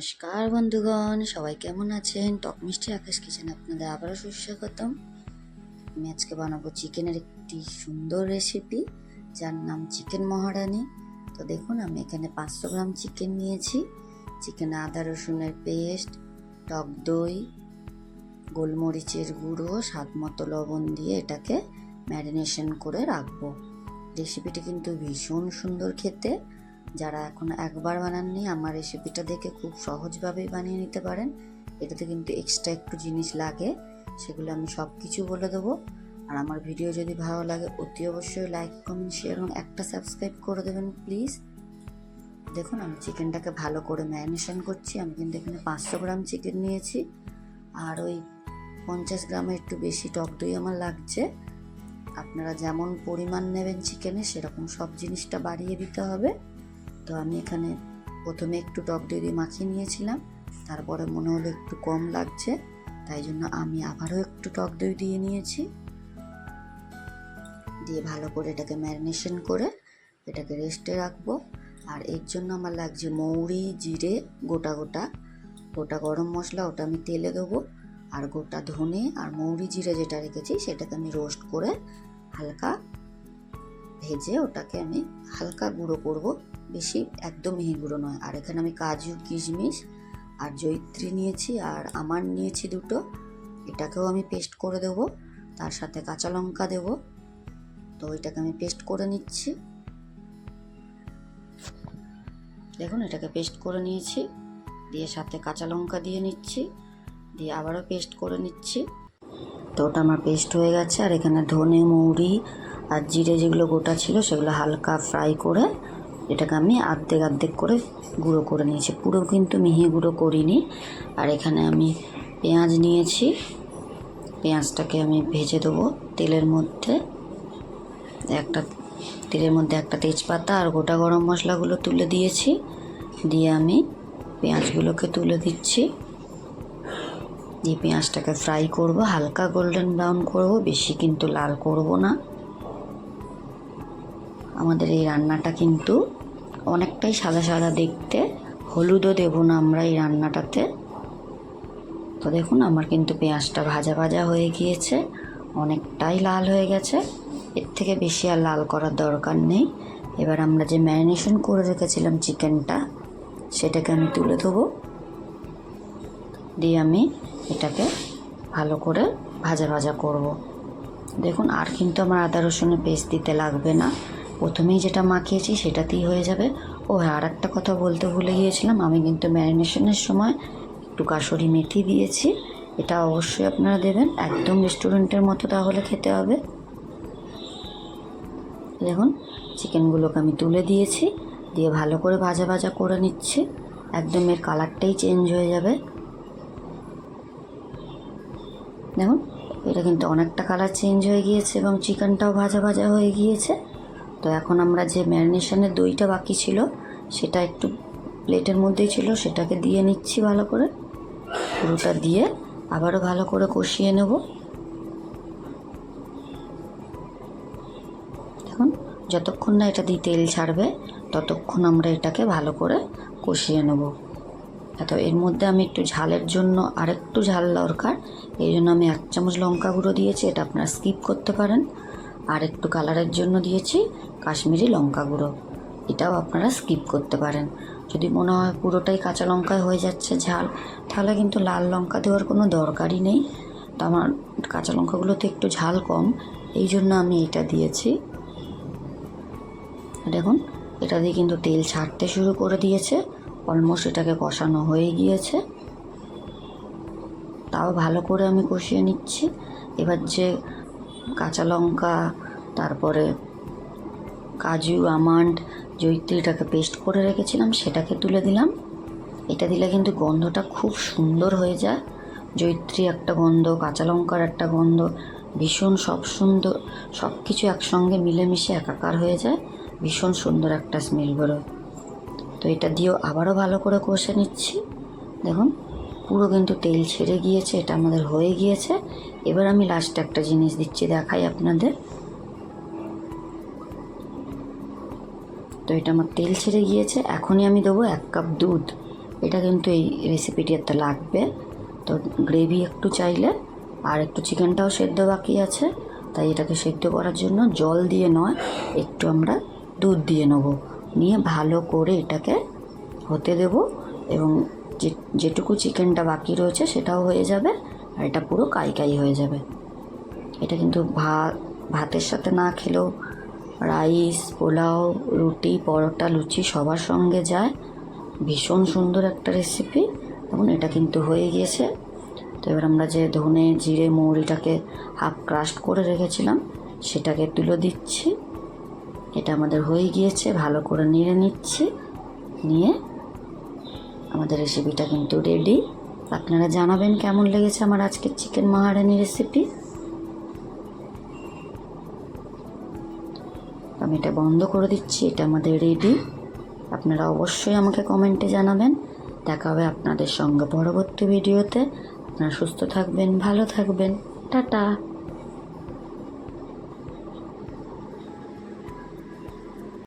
নমস্কার বন্ধুগণ, সবাই কেমন আছেন? টক মিষ্টি আকাশ কিচেন আপনাদের আবারও সুস্বাগতম। আমি আজকে বানাবো চিকেনের একটি সুন্দর রেসিপি যার নাম চিকেন মহারানি। তো দেখুন, আমি এখানে পাঁচশো গ্রাম চিকেন নিয়েছি। চিকেনে আদা, রসুনের পেস্ট, টক দই, গোলমরিচের গুঁড়ো স্বাদ মতো লবণ দিয়ে এটাকে ম্যারিনেশন করে রাখব। রেসিপিটি কিন্তু ভীষণ সুন্দর খেতে। যারা এখন একবার বানাননি, আমার রেসিপিটা দেখে খুব সহজভাবেই বানিয়ে নিতে পারেন। এটাতে কিন্তু এক্সট্রা একটু জিনিস লাগে, সেগুলো আমি সব কিছু বলে দেবো। আর আমার ভিডিও যদি ভালো লাগে, অতি অবশ্যই লাইক কমেন্ট শেয়ার এবং একটা সাবস্ক্রাইব করে দেবেন প্লিজ দেখুন, আমি চিকেনটাকে ভালো করে ম্যারিনেশন করছি। আমি কিন্তু এখানে পাঁচশো গ্রাম চিকেন নিয়েছি। আর ওই পঞ্চাশ গ্রামের একটু বেশি টক দই আমার লাগছে। আপনারা যেমন পরিমাণ নেবেন চিকেনে সেরকম সব জিনিসটা বাড়িয়ে দিতে হবে। তো আমি এখানে প্রথমে একটু টক দিয়ে মাখিয়ে নিয়েছিলাম। তারপরে মনে হলো একটু কম লাগছে, তাই জন্য আমি আবারও একটু টক দই দিয়ে নিয়েছি। দিয়ে ভালো করে এটাকে ম্যারিনেশন করে এটাকে রেস্টে রাখব। আর এর জন্য আমার লাগছে মৌরি, জিরে, গোটা গোটা। গোটা গরম মশলা ওটা আমি তেলে দেবো। আর গোটা ধনে আর মৌরি, জিরে যেটা রেখেছি সেটাকে আমি রোস্ট করে হালকা ভেজে ওটাকে আমি হালকা গুঁড়ো করব। বেশি একদম মিহি গুঁড়ো নয়। আর এখানে আমি কাজু, কিশমিশ আর জৈত্রী নিয়েছি আর আমার নিয়েছি দুটো। এটাকেও আমি পেস্ট করে দেব। তার সাথে কাঁচা লঙ্কা দেব। তো এটাকে আমি পেস্ট করে নিচ্ছি। দেখুন, এটাকে পেস্ট করে নিয়েছি। দিয়ে সাথে কাঁচা লঙ্কা দিয়ে নিচ্ছি। দিয়ে আবারও পেস্ট করে নিচ্ছি। তো ওটা আমার পেস্ট হয়ে গেছে। আর এখানে ধনে, মৌরি আর জিরে যেগুলো গোটা ছিল সেগুলো হালকা ফ্রাই করে এটাকে আমি আর্ধেক আর্ধেক করে গুঁড়ো করে নিয়েছি। পুরো কিন্তু মিহি গুঁড়ো করিনি। আর এখানে আমি পেঁয়াজ নিয়েছি। পেঁয়াজটাকে আমি ভেজে দেবো তেলের মধ্যে। একটা তেলের মধ্যে একটা তেজপাতা আর গোটা গরম মশলাগুলো তুলে দিয়েছি। দিয়ে আমি পেঁয়াজগুলোকে তুলে দিচ্ছি। দিয়ে পেঁয়াজটাকে ফ্রাই করব। হালকা গোল্ডেন ব্রাউন করব। বেশি কিন্তু লাল করব না। আমাদের এই রান্নাটা কিন্তু অনেকটাই সাদা সাদা দেখতে। হলুদও দেব না আমরা এই রান্নাটাতে। তো দেখুন, আমার কিন্তু পেঁয়াজটা ভাজা ভাজা হয়ে গিয়েছে, অনেকটাই লাল হয়ে গেছে। এর থেকে বেশি আর লাল করার দরকার নেই। এবার আমরা যে ম্যারিনেশন করে রেখেছিলাম চিকেনটা, সেটাকে আমি তুলে দেবো দিয়ে আমি এটাকে ভালো করে ভাজা ভাজা করব। দেখুন, আর কিন্তু আমার আদা রসুনের পেস্ট দিতে লাগবে না। প্রথমেই যেটা মাখিয়েছি সেটাতেই হয়ে যাবে। ও হ্যাঁ আর একটা কথা বলতে ভুলে গিয়েছিলাম, আমি কিন্তু ম্যারিনেশনের সময় একটু কাসুরি মেথি দিয়েছি। এটা অবশ্যই আপনারা দেবেন, একদম রেস্টুরেন্টের মতো তাহলে খেতে হবে। দেখুন, চিকেনগুলোকে আমি তুলে দিয়েছি, দিয়ে ভালো করে ভাজা ভাজা করে নিচ্ছি। একদম এর কালারটাই চেঞ্জ হয়ে যাবে। দেখুন, এটা কিন্তু অনেকটা কালার চেঞ্জ হয়ে গিয়েছে এবং চিকেনটাও ভাজা ভাজা হয়ে গিয়েছে। তো এখন আমরা যে ম্যারিনেশনের দইটা বাকি ছিল, সেটা একটু প্লেটের মধ্যেই ছিল, সেটাকে দিয়ে নিচ্ছি ভালো করে। পুরোটা দিয়ে আবারও ভালো করে কষিয়ে নেব। দেখুন, যতক্ষণ না এটা দিয়ে তেল ছাড়বে, ততক্ষণ আমরা এটাকে ভালো করে কষিয়ে নেব। তো এর মধ্যে আমি একটু ঝালের জন্য আরেকটু ঝাল দরকার, এই জন্য আমি এক চামচ লঙ্কা গুঁড়ো দিয়েছি, এটা আপনারা স্কিপ করতে পারেন। আর একটু কালারের জন্য দিয়েছি কাশ্মীরি লঙ্কা গুঁড়ো। এটাও আপনারা স্কিপ করতে পারেন। যদি মনে হয় পুরোটাই কাঁচা লঙ্কায় হয়ে যাচ্ছে ঝাল, তাহলে কিন্তু লাল লঙ্কা দেওয়ার কোনো দরকারই নেই। তো আমার কাঁচা লঙ্কাগুলোতে একটু ঝাল কম, এই জন্য আমি এটা দিয়েছি। দেখুন, এটা দিয়ে কিন্তু তেল ছাড়তে শুরু করে দিয়েছে। অলমোস্ট এটাকে কষানো হয়ে গিয়েছে। তাও ভালো করে আমি কষিয়ে নিচ্ছি। এবার যে কাঁচা লঙ্কা, তারপরে কাজু, আমন্ড, জৈত্রীটাকে পেস্ট করে রেখেছিলাম, সেটাকে তুলে দিলাম। এটা দিলে কিন্তু গন্ধটা খুব সুন্দর হয়ে যায়। জৈত্রী একটা গন্ধ, কাঁচা লঙ্কার একটা গন্ধ, ভীষণ সব সুন্দর, সব কিছু একসঙ্গে মিলেমিশে একাকার হয়ে যায়। ভীষণ সুন্দর একটা স্মেল বেরোয়। তো এটা দিয়েও আবারও ভালো করে কষে নিচ্ছি। দেখুন পুরো কিন্তু তেল ছেড়ে গিয়েছে, এটা আমাদের হয়ে গিয়েছে। এবার আমি লাস্টে একটা জিনিস দিচ্ছি, দেখাই আপনাদের। তো এটা আমার তেল ছেড়ে গিয়েছে, এখনই আমি দেবো এক কাপ দুধ। এটা কিন্তু এই রেসিপিটিতে লাগবে। তো গ্রেভি একটু চাইলে, আর একটু চিকেনটাও সেদ্ধ বাকি আছে। তাই এটাকে সেদ্ধ করার জন্য জল দিয়ে নয়, একটু আমরা দুধ দিয়ে নেব। নিয়ে ভালো করে এটাকে হতে দেব। এবং যে, যেটুকু চিকেনটা বাকি রয়েছে সেটাও হয়ে যাবে, আর এটা পুরো কাই কাই হয়ে যাবে। এটা কিন্তু ভাত ভাতের সাথে না খেলেও রাইস, পোলাও, রুটি, পরোটা, লুচি সবার সঙ্গে যায়। ভীষণ সুন্দর একটা রেসিপি। এবং এটা কিন্তু হয়ে গিয়েছে। তো এবার আমরা যে ধনে, জিরে, মৌরিটাকে হাফ ক্রাস্ট করে রেখেছিলাম, সেটাকে তুলে দিচ্ছি। এটা আমাদের হয়ে গিয়েছে, ভালো করে নেড়ে নিচ্ছি। নিয়ে আমাদের রেসিপিটা কিন্তু রেডি আপনারা জানাবেন কেমন লেগেছে আমার আজকের চিকেন মাহারানি রেসিপি আমি এটা বন্ধ করে দিচ্ছি, এটা আমাদের রেডি আপনারা অবশ্যই আমাকে কমেন্টে জানাবেন। দেখা হবে আপনাদের সঙ্গে পরবর্তী ভিডিওতে আপনারা সুস্থ থাকবেন, ভালো থাকবেন। টাটা!